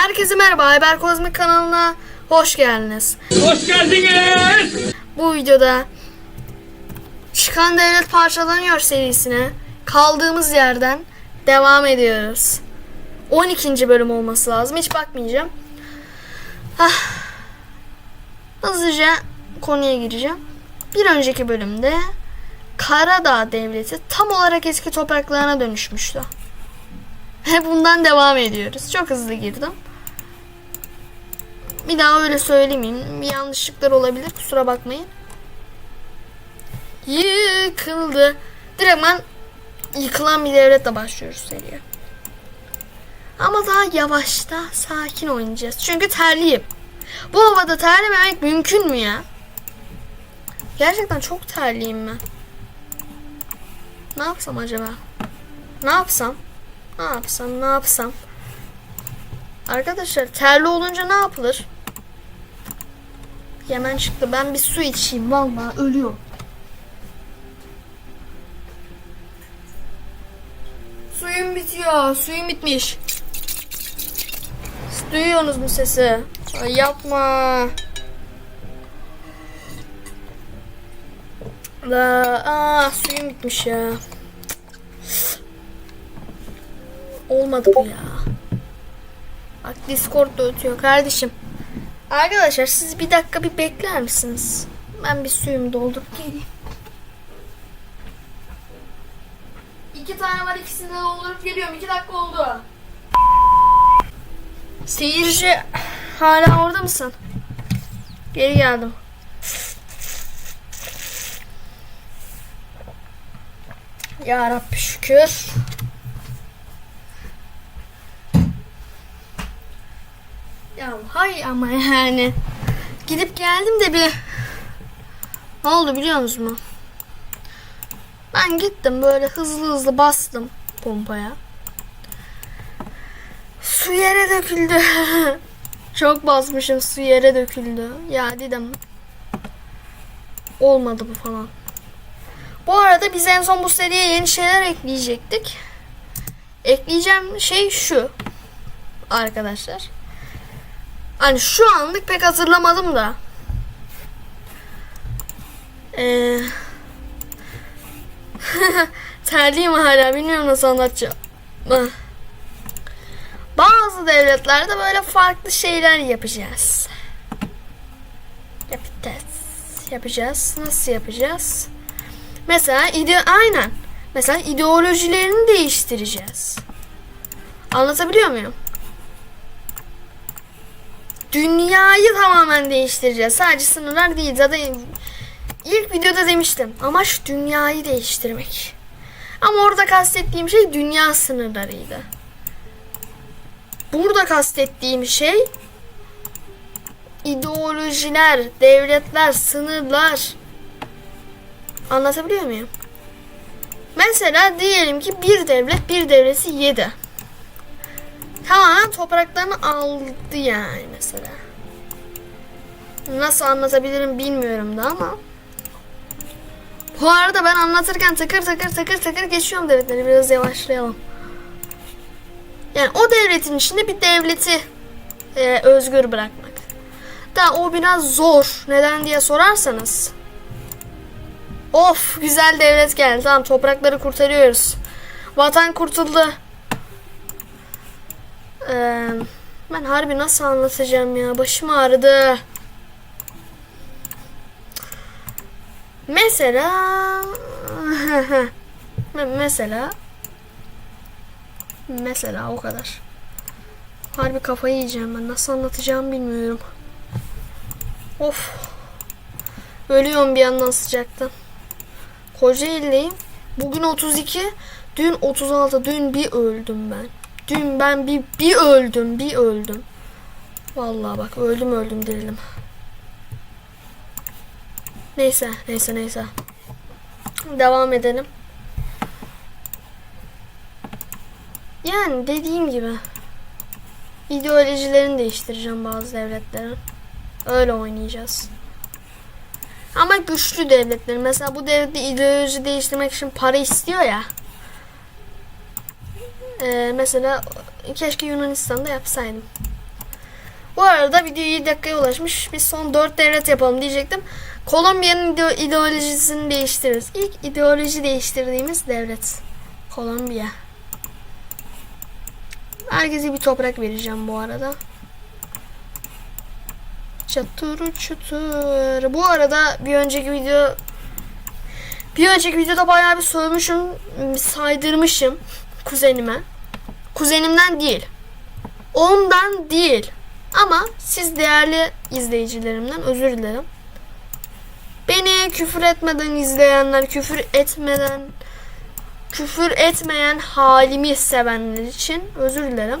Herkese merhaba Ayber Kozmik kanalına hoş geldiniz. Hoş geldiniz. Bu videoda Çıkan Devlet Parçalanıyor serisine kaldığımız yerden devam ediyoruz. 12. bölüm olması lazım. Hiç bakmayacağım. Ah. Hızlıca konuya gireceğim. Bir önceki bölümde Karadağ Devleti tam olarak eski topraklarına dönüşmüştü. Ve bundan devam ediyoruz. Çok hızlı girdim. Bir daha öyle söylemeyeyim. Yanlışlıklar olabilir. Kusura bakmayın. Yıkıldı. Direktmen yıkılan bir devletle başlıyoruz seriye. Ama daha yavaş da sakin oynayacağız. Çünkü terliyim. Bu havada terlememek mümkün mü ya? Gerçekten çok terliyim ben. Ne yapsam acaba? Ne yapsam? Ne yapsam? Ne yapsam? Arkadaşlar terli olunca ne yapılır? Yemen çıktı. Ben bir su içeyim. Vallahi ölüyorum. Suyum bitiyor. Suyum bitmiş. Siz Duyuyorsunuz mu sesi? Ay yapma. La, aa, suyum bitmiş ya. Olmadı bu ya. Bak Discord da ötüyor kardeşim. Arkadaşlar siz bir dakika bir bekler misiniz? Ben bir suyumu doldurup geleyim. İki tane var ikisini de doldurup geliyorum. İki dakika oldu. Seyirci hala orada mısın? Geri geldim. Ya Rabbi şükür. Ya hay ama yani. Gidip geldim de bir ne oldu biliyor musunuz mu? Ben gittim böyle hızlı hızlı bastım pompaya. Su yere döküldü. Çok basmışım su yere döküldü. Ya dedim. Olmadı bu falan. Bu arada biz en son bu seriye yeni şeyler ekleyecektik. Ekleyeceğim şey şu. Arkadaşlar. Hani şu anlık pek hazırlamadım da. Eee Terliyim hala bilmiyorum nasıl anlatacağım. Ah. Bazı devletlerde böyle farklı şeyler yapacağız. Yapacağız. Yapacağız. Nasıl yapacağız? Mesela ide aynen. Mesela ideolojilerini değiştireceğiz. Anlatabiliyor muyum? Dünyayı tamamen değiştireceğiz. Sadece sınırlar değil. Zaten ilk videoda demiştim. Amaç dünyayı değiştirmek. Ama orada kastettiğim şey dünya sınırlarıydı. Burada kastettiğim şey ideolojiler, devletler, sınırlar. Anlatabiliyor muyum? Mesela diyelim ki bir devlet bir devleti yedi. Tamamen topraklarını aldı yani mesela. Nasıl anlatabilirim bilmiyorum da ama. Bu arada ben anlatırken takır takır takır takır geçiyorum devletleri. Biraz yavaşlayalım. Yani o devletin içinde bir devleti e, özgür bırakmak. Da o biraz zor. Neden diye sorarsanız. Of güzel devlet geldi. Tamam toprakları kurtarıyoruz. Vatan kurtuldu. Ee, ben harbi nasıl anlatacağım ya? Başım ağrıdı. Mesela mesela mesela o kadar. Harbi kafayı yiyeceğim ben. Nasıl anlatacağımı bilmiyorum. Of. Ölüyorum bir yandan sıcaktan. Kocaeli'deyim. Bugün 32. Dün 36. Dün bir öldüm ben. Dün ben bir, bir öldüm. Bir öldüm. Vallahi bak öldüm öldüm direlim. Neyse neyse neyse. Devam edelim. Yani dediğim gibi ideolojilerini değiştireceğim bazı devletlerin. Öyle oynayacağız. Ama güçlü devletler. Mesela bu devlette ideoloji değiştirmek için para istiyor ya. Ee, mesela keşke Yunanistan'da yapsaydım. Bu arada video 7 dakikaya ulaşmış. Biz son 4 devlet yapalım diyecektim. Kolombiya'nın ide- ideolojisini değiştiririz. İlk ideoloji değiştirdiğimiz devlet. Kolombiya. Herkese bir toprak vereceğim bu arada. Çatır çatır. Bu arada bir önceki video bir önceki videoda bayağı bir soymuşum, saydırmışım kuzenime. Kuzenimden değil. Ondan değil. Ama siz değerli izleyicilerimden özür dilerim. Beni küfür etmeden izleyenler, küfür etmeden küfür etmeyen halimi sevenler için özür dilerim.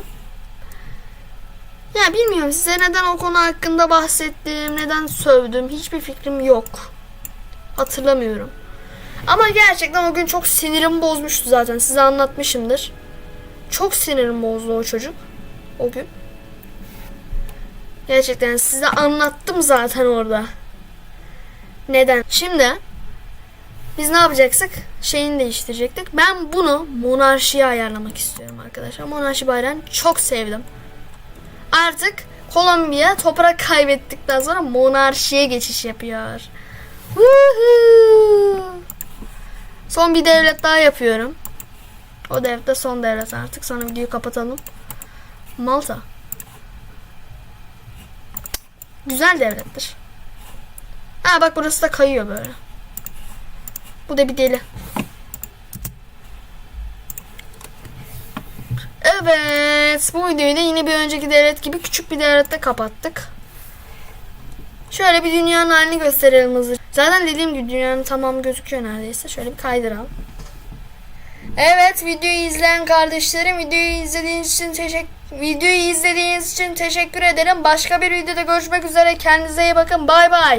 Ya bilmiyorum size neden o konu hakkında bahsettim, neden sövdüm hiçbir fikrim yok. Hatırlamıyorum. Ama gerçekten o gün çok sinirimi bozmuştu zaten. Size anlatmışımdır. Çok sinirim bozdu o çocuk. O gün. Gerçekten size anlattım zaten orada. Neden? Şimdi biz ne yapacaksak şeyini değiştirecektik. Ben bunu monarşiye ayarlamak istiyorum arkadaşlar. Monarşi bayrağını çok sevdim. Artık Kolombiya toprak kaybettikten sonra monarşiye geçiş yapıyor. Woohoo! Son bir devlet daha yapıyorum. O devlet de son devlet artık. Sonra videoyu kapatalım. Malta. Güzel devlettir. Ha bak burası da kayıyor böyle. Bu da bir deli. Evet. Bu videoyu da yine bir önceki devlet gibi küçük bir devlette kapattık. Şöyle bir dünyanın halini gösterelim hızlı. Zaten dediğim gibi dünyanın tamamı gözüküyor neredeyse. Şöyle bir kaydıralım. Evet videoyu izleyen kardeşlerim videoyu izlediğiniz için teşekkür videoyu izlediğiniz için teşekkür ederim. Başka bir videoda görüşmek üzere. Kendinize iyi bakın. Bay bay.